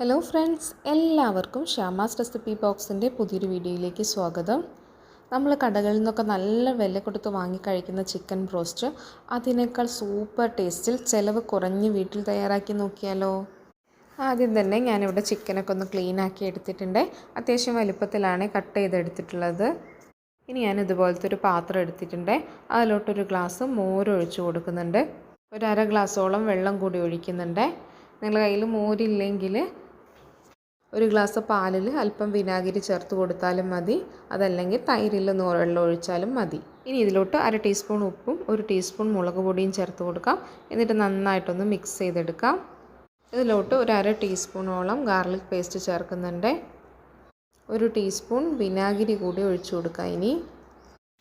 Hello friends എല്ലാവർക്കും ഷ്യാമാസ് recipe ബോക്സിന്റെ പുതിയൊരു വീഡിയോയിലേക്ക് സ്വാഗതം. നമ്മൾ കടകളിൽ നിന്നൊക്കെ നല്ല വില കൊടുത്ത് വാങ്ങിക്കഴിക്കുന്ന ചിക്കൻ ബ്രോസ്റ്റ് അതിനേക്കാൾ സൂപ്പർ ടേസ്റ്റിൽ ചിലവ് കുറഞ്ഞ് വീട്ടിൽ തയ്യാറാക്കി നോക്കിയാലോ? ആദ്യം തന്നെ ഞാനിവിടെ ചിക്കനൊക്കെ ഒന്ന് ക്ലീൻ ആക്കി എടുത്തിട്ടുണ്ട്. അത്യാവശ്യം വലുപ്പത്തിലാണ് കട്ട് ചെയ്തെടുത്തിട്ടുള്ളത്. ഇനി ഞാൻ ഇതുപോലത്തെ ഒരു പാത്രം എടുത്തിട്ടുണ്ട്. അതിലോട്ടൊരു ഗ്ലാസ് മോര് ഒഴിച്ച് കൊടുക്കുന്നുണ്ട്. ഒരു അര ഗ്ലാസ്സോളം വെള്ളം കൂടി ഒഴിക്കുന്നുണ്ട്. നിങ്ങളുടെ കയ്യിൽ മോരില്ലെങ്കിൽ ഒരു ഗ്ലാസ് പാലിൽ അല്പം വിനാഗിരി ചേർത്ത് കൊടുത്താലും മതി. അതല്ലെങ്കിൽ തൈരിലൊന്ന് വെള്ളം ഒഴിച്ചാലും മതി. ഇനി ഇതിലോട്ട് അര ടീസ്പൂൺ ഉപ്പും ഒരു ടീസ്പൂൺ മുളക് പൊടിയും ചേർത്ത് കൊടുക്കാം. എന്നിട്ട് നന്നായിട്ടൊന്ന് മിക്സ് ചെയ്തെടുക്കാം. ഇതിലോട്ട് ഒരു അര ടീസ്പൂണോളം ഗാർലിക് പേസ്റ്റ് ചേർക്കുന്നുണ്ട്. ഒരു ടീസ്പൂൺ വിനാഗിരി കൂടി ഒഴിച്ചു കൊടുക്കാം ഇനി.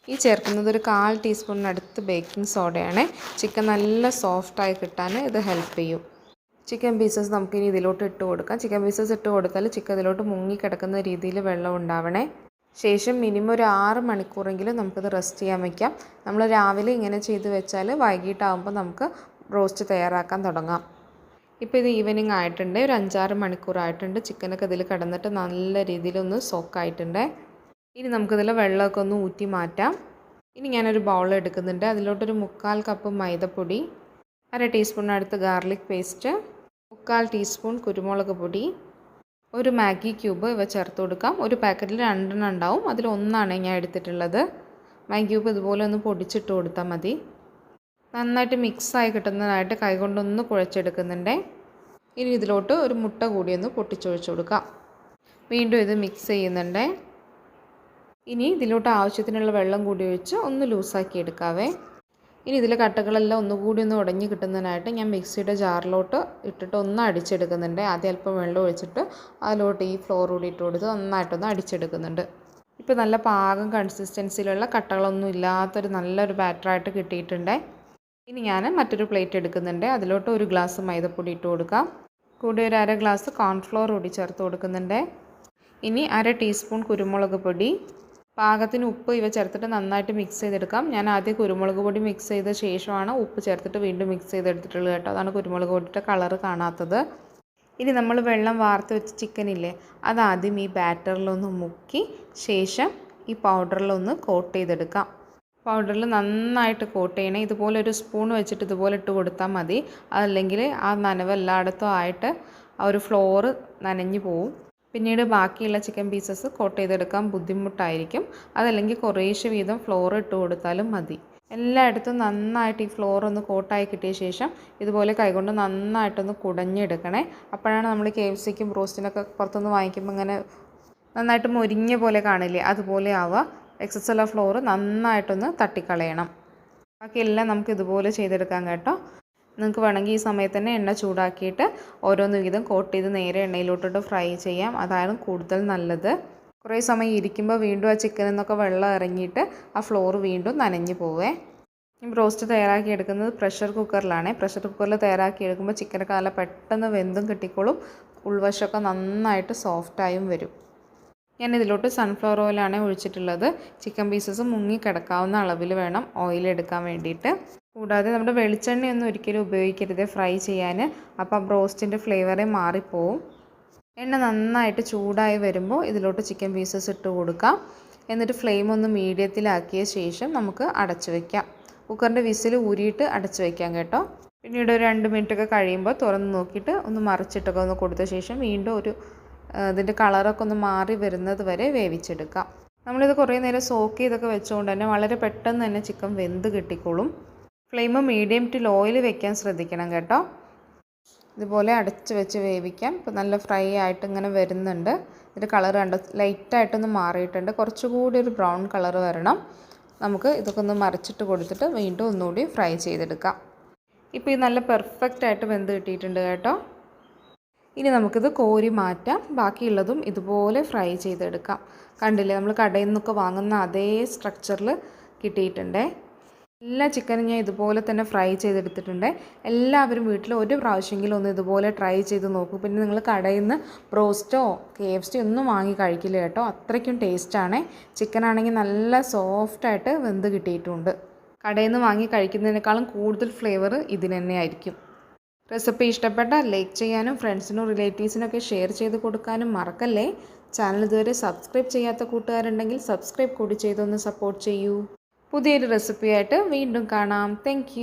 ഈ ചേർക്കുന്നത് ഒരു കാൽ ടീസ്പൂണിനടുത്ത് ബേക്കിംഗ് സോഡയാണ് ചിക്കൻ നല്ല സോഫ്റ്റായി കിട്ടാൻ ഇത് ഹെൽപ്പ് ചെയ്യും. ചിക്കൻ പീസസ് നമുക്കിനി ഇതിലോട്ട് ഇട്ട് കൊടുക്കാം. ചിക്കൻ പീസസ് ഇട്ട് കൊടുത്താൽ ചിക്കൻ ഇതിലോട്ട് മുങ്ങി കിടക്കുന്ന രീതിയിൽ വെള്ളം ഉണ്ടാവണേ. ശേഷം മിനിമം ഒരു ആറ് മണിക്കൂറെങ്കിലും നമുക്കിത് റെസ്റ്റ് ചെയ്യാൻ വയ്ക്കാം നമ്മൾ രാവിലെ ഇങ്ങനെ ചെയ്ത് വെച്ചാൽ വൈകിട്ടാകുമ്പോൾ നമുക്ക് റോസ്റ്റ് തയ്യാറാക്കാൻ തുടങ്ങാം. ഇപ്പോൾ ഇത് ഈവനിങ് ആയിട്ടുണ്ട്. ഒരു അഞ്ചാറ് മണിക്കൂറായിട്ടുണ്ട് ചിക്കനൊക്കെ ഇതിൽ കിടന്നിട്ട് നല്ല രീതിയിലൊന്ന് സോക്കായിട്ടുണ്ട് ഇനി നമുക്കിതിൽ വെള്ളമൊക്കെ ഒന്ന് ഊറ്റി മാറ്റാം. ഇനി ഞാനൊരു ബൗൾ എടുക്കുന്നുണ്ട്. അതിലോട്ടൊരു മുക്കാൽ കപ്പ് മൈദപ്പൊടി അര ടീസ്പൂണിനടുത്ത് ഗാർലിക് പേസ്റ്റ് മുക്കാൽ ടീസ്പൂൺ കുരുമുളക് പൊടി ഒരു മാഗി ക്യൂബ് ഇവ ചേർത്ത് കൊടുക്കാം. ഒരു പാക്കറ്റിൽ രണ്ടെണ്ണം ഉണ്ടാവും. അതിൽ ഒന്നാണ് ഞാൻ എടുത്തിട്ടുള്ളത്. മാഗി ക്യൂബ് ഇതുപോലെ ഒന്ന് പൊടിച്ചിട്ട് കൊടുത്താൽ മതി. നന്നായിട്ട് മിക്സായി കിട്ടുന്നതായിട്ട് കൈകൊണ്ടൊന്ന് കുഴച്ചെടുക്കുന്നുണ്ട്. ഇനി ഇതിലോട്ട് ഒരു മുട്ട കൂടി ഒന്ന് പൊട്ടിച്ചൊഴിച്ച് കൊടുക്കാം. വീണ്ടും ഇത് മിക്സ് ചെയ്യുന്നുണ്ട്. ഇനി ഇതിലോട്ട് ആവശ്യത്തിനുള്ള വെള്ളം കൂടി ഒഴിച്ച് ഒന്ന് ലൂസാക്കി എടുക്കാവേ. ഇനി ഇതിലെ കട്ടകളെല്ലാം ഒന്നുകൂടി ഒന്ന് ഉടഞ്ഞു കിട്ടുന്നതിനായിട്ട് ഞാൻ മിക്സിയുടെ ജാറിലോട്ട് ഇട്ടിട്ട് ഒന്ന് അടിച്ചെടുക്കുന്നുണ്ട്. ആദ്യം അല്പം വെള്ളം ഒഴിച്ചിട്ട് അതിലോട്ട് ഈ ഫ്ലോർ കൂടി ഇട്ട് കൊടുത്ത് നന്നായിട്ടൊന്ന് അടിച്ചെടുക്കുന്നുണ്ട്. ഇപ്പോൾ നല്ല പാകം കൺസിസ്റ്റൻസിയിലുള്ള കട്ടകളൊന്നും ഇല്ലാത്തൊരു നല്ലൊരു ബാറ്ററായിട്ട് കിട്ടിയിട്ടുണ്ട്. ഇനി ഞാൻ മറ്റൊരു പ്ലേറ്റ് എടുക്കുന്നുണ്ട്. അതിലോട്ട് ഒരു ഗ്ലാസ് മൈദപ്പൊടി ഇട്ട് കൊടുക്കാം. കൂടെ ഒരു അര ഗ്ലാസ് കോൺഫ്ലോർ കൂടി ചേർത്ത് കൊടുക്കുന്നുണ്ട്. ഇനി അര ടീസ്പൂൺ കുരുമുളക് പൊടി. പാകത്തിന് ഉപ്പ് ഇവ ചേർത്തിട്ട് നന്നായിട്ട് മിക്സ് ചെയ്തെടുക്കാം. ഞാൻ ആദ്യം കുരുമുളക് പൊടി മിക്സ് ചെയ്ത ശേഷമാണ് ഉപ്പ് ചേർത്തിട്ട് വീണ്ടും മിക്സ് ചെയ്തെടുത്തിട്ടുള്ളത് കേട്ടോ. അതാണ് കുരുമുളക് പൊടിയുടെ കളറ് കാണാത്തത്. ഇനി നമ്മൾ വെള്ളം വാർത്ത് വെച്ച ചിക്കനില്ലേ അതാദ്യം ഈ ബാറ്ററിലൊന്ന് മുക്കി ശേഷം ഈ പൗഡറിലൊന്ന് കോട്ട് ചെയ്തെടുക്കാം. പൗഡറിൽ നന്നായിട്ട് കോട്ട് ചെയ്യണേ. ഇതുപോലെ ഒരു സ്പൂൺ വെച്ചിട്ട് ഇതുപോലെ ഇട്ട് കൊടുത്താൽ മതി. അതല്ലെങ്കിൽ ആ നനവ് എല്ലായിടത്തും ആയിട്ട് ആ ഒരു ഫ്ലോറ് നനഞ്ഞു പോവും. പിന്നീട് ബാക്കിയുള്ള ചിക്കൻ പീസസ് കോട്ട് ചെയ്തെടുക്കാൻ ബുദ്ധിമുട്ടായിരിക്കും. അതല്ലെങ്കിൽ കുറേശ്ശെ വീതം ഫ്ലോർ ഇട്ട് കൊടുത്താലും മതി. എല്ലായിടത്തും നന്നായിട്ട് ഈ ഫ്ലോർ ഒന്ന് കോട്ടായി കിട്ടിയ ശേഷം ഇതുപോലെ കൈകൊണ്ട് നന്നായിട്ടൊന്ന് കുടഞ്ഞെടുക്കണേ. അപ്പോഴാണ് നമ്മൾ കെ എഫ് സിക്കും ബ്രോസ്റ്റിനൊക്കെ പുറത്തുനിന്ന് വാങ്ങിക്കുമ്പോൾ ഇങ്ങനെ നന്നായിട്ട് മൊരിഞ്ഞ പോലെ കാണില്ലേ? അതുപോലെ ആവുക. എക്സസ് ഉള്ള ഫ്ലോർ നന്നായിട്ടൊന്ന് തട്ടിക്കളയണം. ബാക്കിയെല്ലാം നമുക്ക് ഇതുപോലെ ചെയ്തെടുക്കാം കേട്ടോ. നിങ്ങൾക്ക് വേണമെങ്കിൽ ഈ സമയത്ത് തന്നെ എണ്ണ ചൂടാക്കിയിട്ട് ഓരോന്ന് വീതം കോട്ട് ചെയ്ത് നേരെ എണ്ണയിലോട്ടിട്ട് ഫ്രൈ ചെയ്യാം. അതാണ് കൂടുതൽ നല്ലത്. കുറേ സമയം ഇരിക്കുമ്പോൾ വീണ്ടും ആ ചിക്കനിൽ നിന്നൊക്കെ വെള്ളം ഇറങ്ങിയിട്ട് ആ ഫ്ലോർ വീണ്ടും നനഞ്ഞു പോവേ. ബ്രോസ്റ്റ് തയ്യാറാക്കി എടുക്കുന്നത് പ്രഷർ കുക്കറിലാണ് പ്രഷർ കുക്കറിൽ തയ്യാറാക്കി എടുക്കുമ്പോൾ ചിക്കനൊക്കെ നല്ല പെട്ടെന്ന് വെന്തും കിട്ടിക്കോളും. ഉൾവശമൊക്കെ നന്നായിട്ട് സോഫ്റ്റായും വരും. ഞാൻ ഇതിലോട്ട് സൺഫ്ലവർ ഓയിലാണ് ഒഴിച്ചിട്ടുള്ളത്. ചിക്കൻ പീസസ് മുങ്ങി കിടക്കാവുന്ന അളവിൽ വേണം ഓയിൽ എടുക്കാൻ വേണ്ടിയിട്ട്. കൂടാതെ നമ്മുടെ വെളിച്ചെണ്ണയൊന്നും ഒരിക്കലും ഉപയോഗിക്കരുത് ഫ്രൈ ചെയ്യാൻ. അപ്പോൾ ബ്രോസ്റ്റിന്റെ ഫ്ലേവറേ മാറിപ്പോവും. എണ്ണ നന്നായിട്ട് ചൂടായി വരുമ്പോൾ ഇതിലോട്ട് ചിക്കൻ പീസസ് ഇട്ട് കൊടുക്കാം. എന്നിട്ട് ഫ്ലെയിം ഒന്ന് മീഡിയത്തിലാക്കിയ ശേഷം നമുക്ക് അടച്ചു വയ്ക്കാം കുക്കറിന്റെ വിസിൽ ഊരിയിട്ട് അടച്ചു വയ്ക്കാം കേട്ടോ. പിന്നീട് ഒരു രണ്ട് മിനിറ്റൊക്കെ കഴിയുമ്പോൾ തുറന്ന് നോക്കിയിട്ട് ഒന്ന് മറിച്ചിട്ടൊക്കെ ഒന്ന് കൊടുത്ത ശേഷം വീണ്ടും ഒരു ഇതിന്റെ കളറൊക്കെ ഒന്ന് മാറി വരുന്നത് വരെ വേവിച്ചെടുക്കാം. നമ്മളിത് കുറേ നേരം സോക്ക് ചെയ്തൊക്കെ വെച്ചുകൊണ്ട് തന്നെ വളരെ പെട്ടെന്ന് തന്നെ ചിക്കൻ വെന്ത് കിട്ടിക്കോളും. ഫ്ലെയിം മീഡിയം ടു ലോയിൽ വെക്കാൻ ശ്രദ്ധിക്കണം കേട്ടോ. ഇതുപോലെ അടച്ച് വെച്ച് വേവിക്കാം. ഇപ്പോൾ നല്ല ഫ്രൈ ആയിട്ട് ഇങ്ങനെ വരുന്നുണ്ട്. ഇതിന്റെ കളർ കണ്ട്? ലൈറ്റായിട്ടൊന്ന് മാറിയിട്ടുണ്ട്. കുറച്ചുകൂടി ഒരു ബ്രൗൺ കളർ വരണം. നമുക്ക് ഇതൊക്കെ ഒന്ന് മറിച്ചിട്ട് കൊടുത്തിട്ട് വീണ്ടും ഒന്നുകൂടി ഫ്രൈ ചെയ്തെടുക്കാം. ഇപ്പോൾ ഇത് നല്ല പെർഫെക്റ്റ് ആയിട്ട് വെന്ത് കിട്ടിയിട്ടുണ്ട് കേട്ടോ. ഇനി നമുക്കിത് കോരി മാറ്റാം. ബാക്കിയുള്ളതും ഇതുപോലെ ഫ്രൈ ചെയ്തെടുക്കാം. കണ്ടില്ലേ? നമ്മൾ കടയിൽ നിന്നൊക്കെ വാങ്ങുന്ന അതേ സ്ട്രക്ചറിൽ കിട്ടിയിട്ടുണ്ട്. എല്ലാ ചിക്കനും ഞാൻ ഇതുപോലെ തന്നെ ഫ്രൈ ചെയ്തെടുത്തിട്ടുണ്ട്. എല്ലാവരും വീട്ടിൽ ഒരു പ്രാവശ്യമെങ്കിലും ഒന്ന് ഇതുപോലെ ട്രൈ ചെയ്ത് നോക്കൂ. പിന്നെ നിങ്ങൾ കടയിൽ നിന്ന് ബ്രോസ്റ്റോ കെ എഫ് ഒന്നും വാങ്ങി കഴിക്കില്ല കേട്ടോ. അത്രയ്ക്കും ടേസ്റ്റാണ് ചിക്കൻ ആണെങ്കിൽ നല്ല സോഫ്റ്റായിട്ട് വെന്ത് കിട്ടിയിട്ടുണ്ട്. കടയിൽ നിന്ന് വാങ്ങി കഴിക്കുന്നതിനേക്കാളും കൂടുതൽ ഫ്ലേവർ ഇതിന് തന്നെ ആയിരിക്കും. റെസിപ്പി ഇഷ്ടപ്പെട്ട ലൈക്ക് ചെയ്യാനും ഫ്രണ്ട്സിനും റിലേറ്റീവ്സിനൊക്കെ ഷെയർ ചെയ്ത് കൊടുക്കാനും മറക്കല്ലേ. ചാനൽ ഇതുവരെ സബ്സ്ക്രൈബ് ചെയ്യാത്ത കൂട്ടുകാരുണ്ടെങ്കിൽ സബ്സ്ക്രൈബ് കൂടി ചെയ്തൊന്ന് സപ്പോർട്ട് ചെയ്യൂ. പുതിയൊരു റെസിപ്പിയായിട്ട് വീണ്ടും കാണാം. താങ്ക്